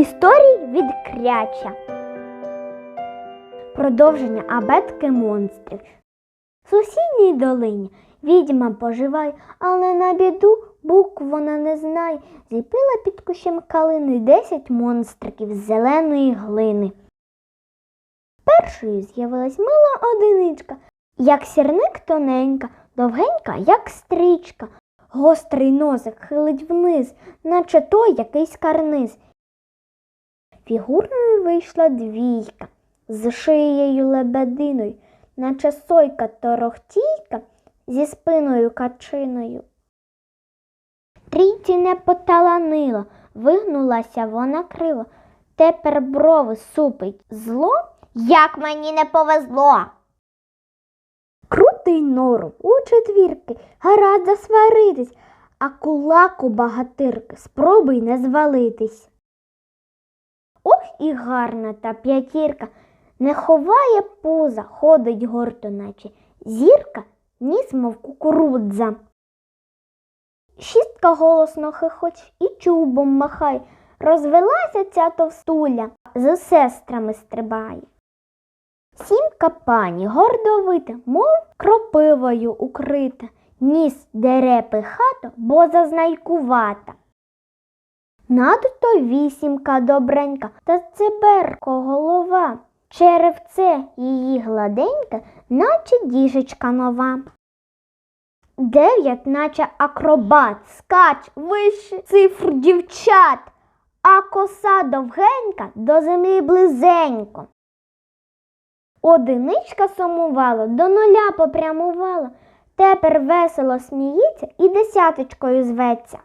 Історії від Кряча. Продовження абетки монстрів. В сусідній долині відьма поживає, але на біду букв вона не знає. Зліпила під кущем калини десять монстриків з зеленої глини. Першою з'явилась мила одиничка, як сірник тоненька, довгенька, як стрічка. Гострий носик хилить вниз, наче той якийсь карниз. Фігурною вийшла двійка з шиєю лебединою, наче сойка торохтійка зі спиною качиною. Трійці не поталанило, вигнулася вона криво. Тепер брови супить зло, як мені не повезло. Крутий нору у четвірки, гаразд засваритись, а кулаку багатирки спробуй не звалитись. Ох і гарна та п'ятірка, не ховає пуза, ходить гордо, наче зірка, ніс, мов кукурудза. Шістка голосно хихоч і чубом махає, розвелася ця товстуля, з сестрами стрибає. Сімка пані гордовита, мов кропивою укрита, ніс дерепи хата, бо зазнайкувата. Надто вісімка добренька, та циберко голова. Черевце її гладеньке, наче діжечка нова. Дев'ять, наче акробат, скач вище цифр дівчат, а коса довгенька до землі близенько. Одиничка сумувала, до нуля попрямувала, тепер весело сміється і десяточкою зветься.